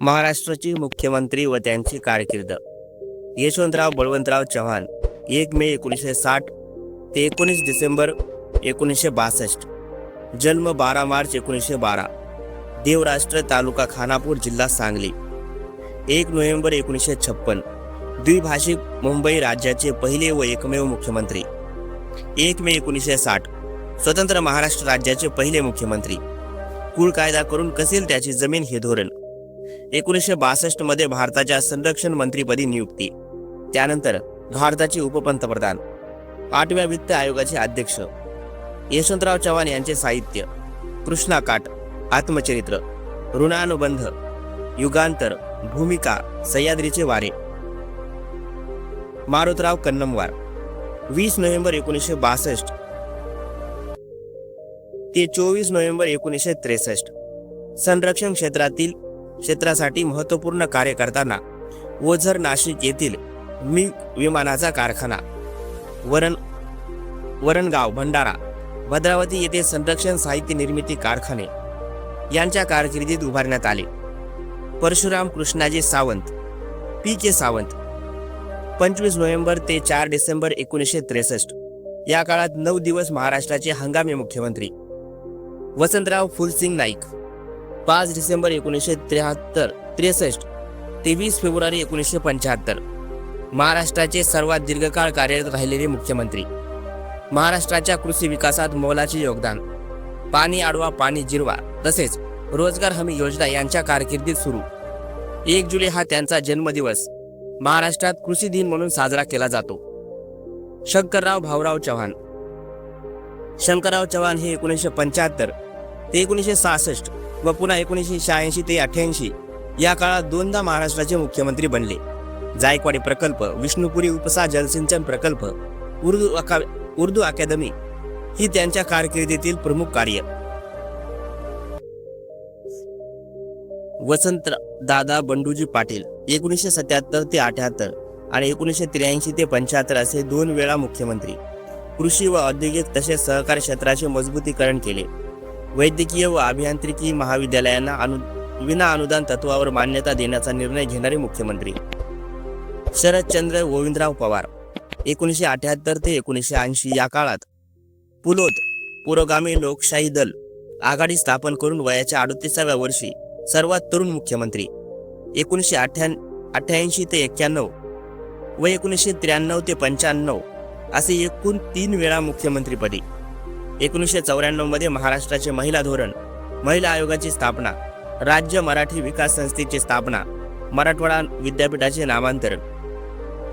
महाराष्ट्राचे मुख्यमंत्री व त्यांची कारकीर्द. यशवंतराव बळवंतराव चव्हाण एक मे एकोणीसशे साठ ते एकोणीस डिसेंबर एकोणीसशे बासष्ट. जन्म बारा मार्च एकोणीसशे बारा. देवराष्ट्र तालुका खानापूर जिल्हा सांगली. एक नोव्हेंबर एकोणीसशे छप्पन. द्विभाषिक मुंबई राज्याचे पहिले व एकमेव मुख्यमंत्री. एक मे एकोणीसशे साठ. स्वतंत्र महाराष्ट्र राज्याचे पहिले मुख्यमंत्री. कुळ कायदा करून कसेल त्याची जमीन हे धोरण? एकोणीसशे बासष्टमध्ये भारताच्या संरक्षण मंत्रीपदी नियुक्ती. त्यानंतर भारताचे उपपंतप्रधान. आठव्या वित्त आयोगाचे अध्यक्ष. यशवंतराव चव्हाण यांचे साहित्य. कृष्णा काट आत्मचरित्र. ऋणानुबंध. युगांतर भूमिका सह्याद्रीचे वारे. मारुतराव कन्नमवार. वीस नोव्हेंबर एकोणीसशे बासष्ट. ते चोवीस नोव्हेंबर एकोणीसशे त्रेसष्ट. संरक्षण क्षेत्रातील क्षेत्रासाठी महत्त्वपूर्ण कार्य करताना ओझर नाशिक येथील मी विमानाचा कारखाना वरण वरणगाव भंडारा भद्रावती येथे संरक्षण साहित्य निर्मिती कारखाने यांच्या कारकिर्दीत उभारण्यात आले. परशुराम कृष्णाजी सावंत पी के सावंत पंचवीस नोव्हेंबर ते चार डिसेंबर एकोणीसशे त्रेसष्ट या काळात नऊ दिवस महाराष्ट्राचे हंगामी मुख्यमंत्री वसंतराव फुलसिंग नाईक पाच डिसेंबर एकोणीसशे त्र्याहत्तर त्रेसष्ट तेवीस फेब्रुवारी एकोणीसशे पंच्याहत्तर. महाराष्ट्राचे सर्वात दीर्घकाळ कार्यरत राहिलेले मुख्यमंत्री. महाराष्ट्राच्या कृषी विकासात मोलाचे योगदान. पाणी आडवा पाणी जिरवा तसेच रोजगार हमी योजना यांच्या कारकिर्दीत सुरू. एक जुलै हा त्यांचा जन्मदिवस. महाराष्ट्रात कृषी दिन म्हणून साजरा केला जातो. शंकरराव भाऊराव चव्हाण. शंकरराव चव्हाण हे एकोणीसशे पंच्याहत्तर ते एकोणीसशे सहासष्ट व पुन्हा एकोणीसशे शहाऐंशी ते अठ्ठ्याऐंशी या काळात दोनदा महाराष्ट्राचे मुख्यमंत्री बनले. जायकवाडी प्रकल्प विष्णुपुरी उपसा जलसिंचन प्रकल्प उर्दू अका उर्दू अकादमी ही त्यांच्या कारकिर्दीतील प्रमुख कार्य. वसंत दादा बंडूजी पाटील एकोणीसशे सत्याहत्तर ते अठ्याहत्तर आणि एकोणीसशे त्र्याऐंशी ते पंच्याहत्तर असे दोन वेळा मुख्यमंत्री. कृषी व औद्योगिक तसेच सहकार क्षेत्राचे मजबूतीकरण केले. वैद्यकीय व अभियांत्रिकी महाविद्यालयांना अनु विना अनुदान तत्वावर मान्यता देण्याचा निर्णय घेणारे मुख्यमंत्री. शरदचंद्र गोविंदराव पवार एकोणीसशे अठ्याहत्तर ते एकोणीसशे ऐंशी या काळात पुलोत पुरोगामी लोकशाही दल आघाडी स्थापन करून वयाच्या अडतीसाव्या वर्षी सर्वात तरुण मुख्यमंत्री एकोणीसशे अठ्ठ्या अठ्ठ्याऐंशी ते एक्क्याण्णव व एकोणीसशे त्र्याण्णव ते पंच्याण्णव असे एकूण तीन वेळा मुख्यमंत्रीपदी एकोणीसशे चौऱ्याण्णवमध्ये महाराष्ट्राचे महिला धोरण महिला आयोगाची स्थापना राज्य मराठी विकास संस्थेची स्थापना मराठवाडा विद्यापीठाचे नामांतरण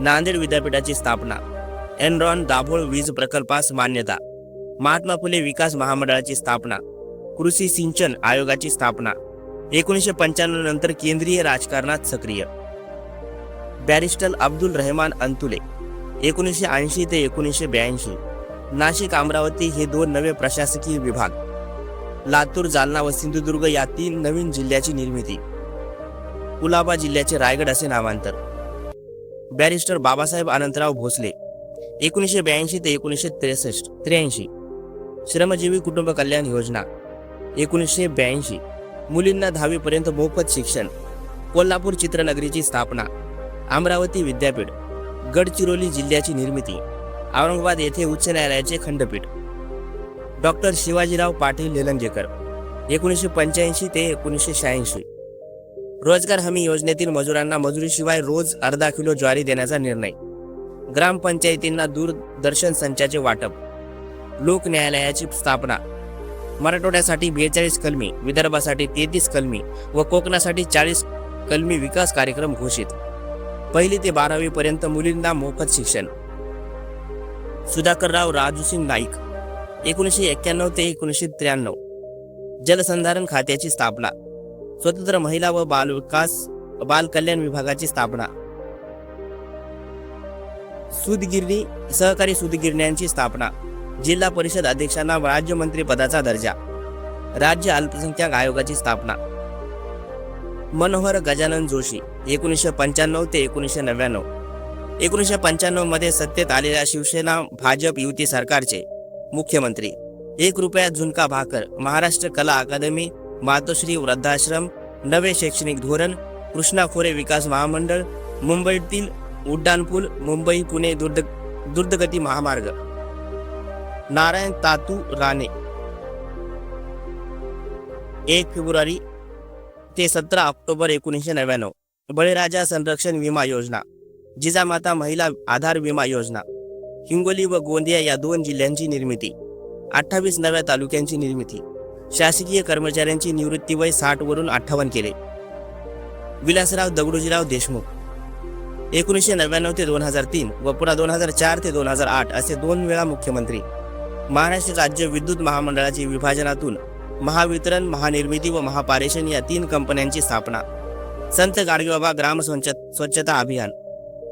नांदेड विद्यापीठाची स्थापना एनरॉन दाभोळ वीज प्रकल्पास मान्यता महात्मा फुले विकास महामंडळाची स्थापना कृषी सिंचन आयोगाची स्थापना एकोणीसशे पंच्याण्णव नंतर केंद्रीय राजकारणात सक्रिय. बॅरिस्टर अब्दुल रहमान अंतुले एकोणीसशे ऐंशी ते एकोणीसशे ब्याऐंशी. नाशिक अमरावती हे दोन नवे प्रशासकीय विभाग. लातूर जालना व सिंधुदुर्ग या तीन नवीन जिल्ह्याची निर्मिती. कुलाबा जिल्ह्याचे रायगड असे नामांतर. बॅरिस्टर बाबासाहेब अनंतराव भोसले एकोणीसशे ब्याऐंशी ते एकोणीसशे त्रेसष्ट त्र्याऐंशी. श्रमजीवी कुटुंब कल्याण योजना एकोणीसशे ब्याऐंशी. मुलींना दहावीपर्यंत मोफत शिक्षण कोल्हापूर चित्रनगरीची स्थापना अमरावती विद्यापीठ गडचिरोली जिल्ह्याची निर्मिती. औरंगाबाद येथे उच्च न्यायालयाचे खंडपीठ. डॉक्टर शिवाजीराव पाटील निलंगेकर एकोणीसशे पंच्याऐंशी ते एकोणीसशे शहाऐंशी. रोजगार हमी योजनेतील मजुरांना मजुरीशिवाय रोज अर्धा किलो ज्वारी देण्याचा निर्णय. ग्रामपंचायतींना दूरदर्शन संचाचे वाटप. लोक न्यायालयाची स्थापना. मराठवाड्यासाठी बेचाळीस कलमी विदर्भासाठी तेहतीस कलमी व कोकणासाठी चाळीस कलमी विकास कार्यक्रम घोषित. पहिली ते बारावी पर्यंत मुलींना मोफत शिक्षण. सुधाकरराव राजूसिंग नाईक एकोणीसशे एक्क्याण्णव ते एकोणीसशे त्र्याण्णव. जलसंधारण खात्याची स्थापना स्वतंत्र महिला व बाल विकास बाल कल्याण विभागाची स्थापना. सुदगिरणी सहकारी सुदगिरण्यांची स्थापना जिल्हा परिषद अध्यक्षांना राज्यमंत्री पदाचा दर्जा राज्य अल्पसंख्याक आयोगाची स्थापना. मनोहर गजानन जोशी एकोणीसशे पंच्याण्णव ते एकोणीसशे नव्याण्णव. एकोणीसशे पंच्याण्णवमध्ये सत्तेत आलेल्या शिवसेना भाजप युती सरकारचे मुख्यमंत्री. एक रुपया झुणका भाकर महाराष्ट्र कला अकादमी मातोश्री वृद्धाश्रम नवे शैक्षणिक धोरण कृष्णा खोरे विकास महामंडळ मुंबईतील उड्डाणपूल मुंबई पुणे दुर्द द्रुतगती महामार्ग. नारायण तातू राणे. एक फेब्रुवारी ते सतरा ऑक्टोबर एकोणीसशे नव्याण्णव. बळीराजा संरक्षण विमा योजना. जिजामाता महिला आधार विमा योजना. हिंगोली व गोंदिया या दोन जिल्ह्यांची निर्मिती. अठ्ठावीस नव्या तालुक्यांची निर्मिती. शासकीय कर्मचाऱ्यांची निवृत्ती वय साठ वरून अठ्ठावन्न केले. विलासराव दगडूजीराव देशमुख. एकोणीसशे नव्याण्णव ते दोन हजार तीन व पुन्हा दोन हजार चार ते दोन हजार आठ असे दोन वेळा मुख्यमंत्री. महाराष्ट्र राज्य विद्युत महामंडळाची विभाजनातून महावितरण महानिर्मिती व महापारेषण या तीन कंपन्यांची स्थापना. संत गाडगेबाबा ग्राम स्वच्छता अभियान.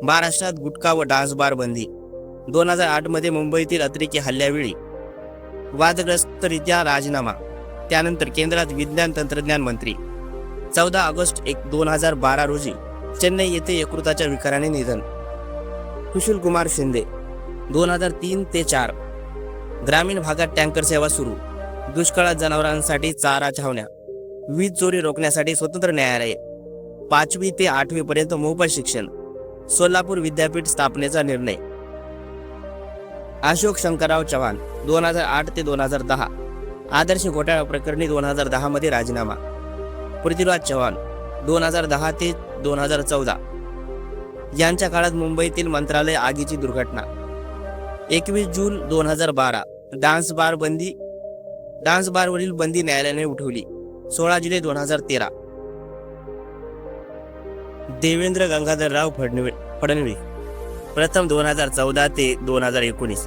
महाराष्ट्रात गुटखा व डान्स बार बंदी. दोन हजार आठमध्ये मुंबईतील अतिरेकी हल्ल्यावेळी वादग्रस्तरित्या राजीनामा. त्यानंतर केंद्रात विज्ञान तंत्रज्ञान मंत्री. चौदा ऑगस्ट एक दोन हजार बारा रोजी चेन्नई येथे यकृताच्या विकाराने निधन. कुशल कुमार शिंदे दोन हजार तीन ते चार. ग्रामीण भागात टँकर सेवा सुरू. दुष्काळात जनावरांसाठी चारा छावण्या. वीज चोरी रोखण्यासाठी स्वतंत्र न्यायालय. पाचवी ते आठवी पर्यंत मोफत शिक्षण. सोलापूर विद्यापीठ स्थापनेचा निर्णय. अशोक शंकरराव चव्हाण दोन हजार आठ ते दोन हजार दहा. आदर्श घोटाळा प्रकरणी दोन हजार दहामध्ये राजीनामा. पृथ्वीराज चव्हाण दोन हजार दहा ते दोन हजार चौदा. यांच्या काळात मुंबईतील मंत्रालय आगीची दुर्घटना. एकवीस जून दोन हजार बारा डान्स बार बंदी डान्स बारवरील बंदी न्यायालयाने उठवली. सोळा जुलै दोन हजार तेरा. देवेंद्र गंगाधरराव फडणवीस फडणवीस प्रथम दोन हजार चौदा ते दोन हजार एकोणीस.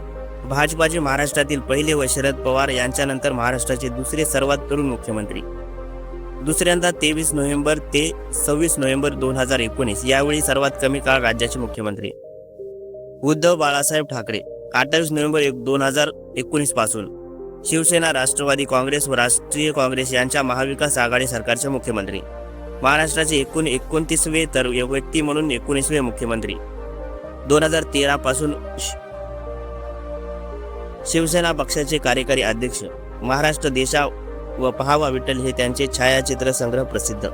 भाजपाचे महाराष्ट्रातील पहिले व शरद पवार यांच्यानंतर महाराष्ट्राचे दुसरे सर्वात तरुण मुख्यमंत्री. दुसऱ्यांदा तेवीस नोव्हेंबर ते सव्वीस नोव्हेंबर दोन हजार एकोणीस. यावेळी सर्वात कमी काळ राज्याचे मुख्यमंत्री. उद्धव बाळासाहेब ठाकरे. अठ्ठावीस नोव्हेंबर एक दोन हजार एकोणीसपासून. शिवसेना राष्ट्रवादी काँग्रेस व राष्ट्रीय काँग्रेस यांच्या महाविकास आघाडी सरकारचे मुख्यमंत्री. महाराष्ट्राचे एकूण एकोणतीसवे तर व्यक्ती म्हणून एकोणीसवे मुख्यमंत्री. दोन हजार तेरा पासून शि- शिवसेना पक्षाचे कार्यकारी अध्यक्ष. महाराष्ट्र देशा व पहावा विठ्ठल हे त्यांचे छायाचित्र संग्रह प्रसिद्ध.